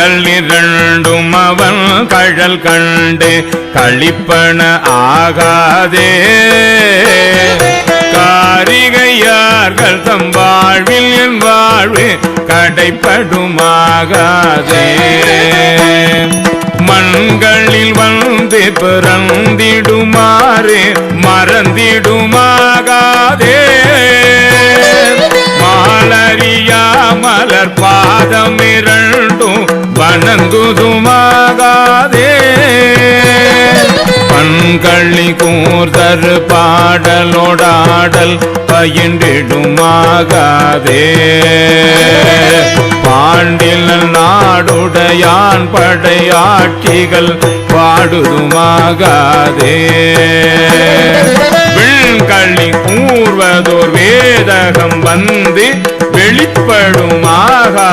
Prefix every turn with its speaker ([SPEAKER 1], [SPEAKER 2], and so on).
[SPEAKER 1] கண்கள் இரண்டும் அவன் கழல் கண்டு களிப்பன ஆகாதே. காரிகையார்கள் தம் வாழ்வில் என் வாழ்வு கடைப்படுமாகாதே. மண்களில் வந்து பிறந்திடுமாறு மறந்திடுமாகாதே. மாலரியா மலர் பாதம் இரண்டு வணங்குதுமாகாதே பண்கள்ளி கூர்தரு பாடலோடாடல் பயின்றிடுமாகாதே. பாண்டில் நாடுடையான் படையாட்சிகள் பாடுதுமாகாதே. விண்களி கூர்வதோர் வேதகம் வந்து வெளிப்படுமாகாதே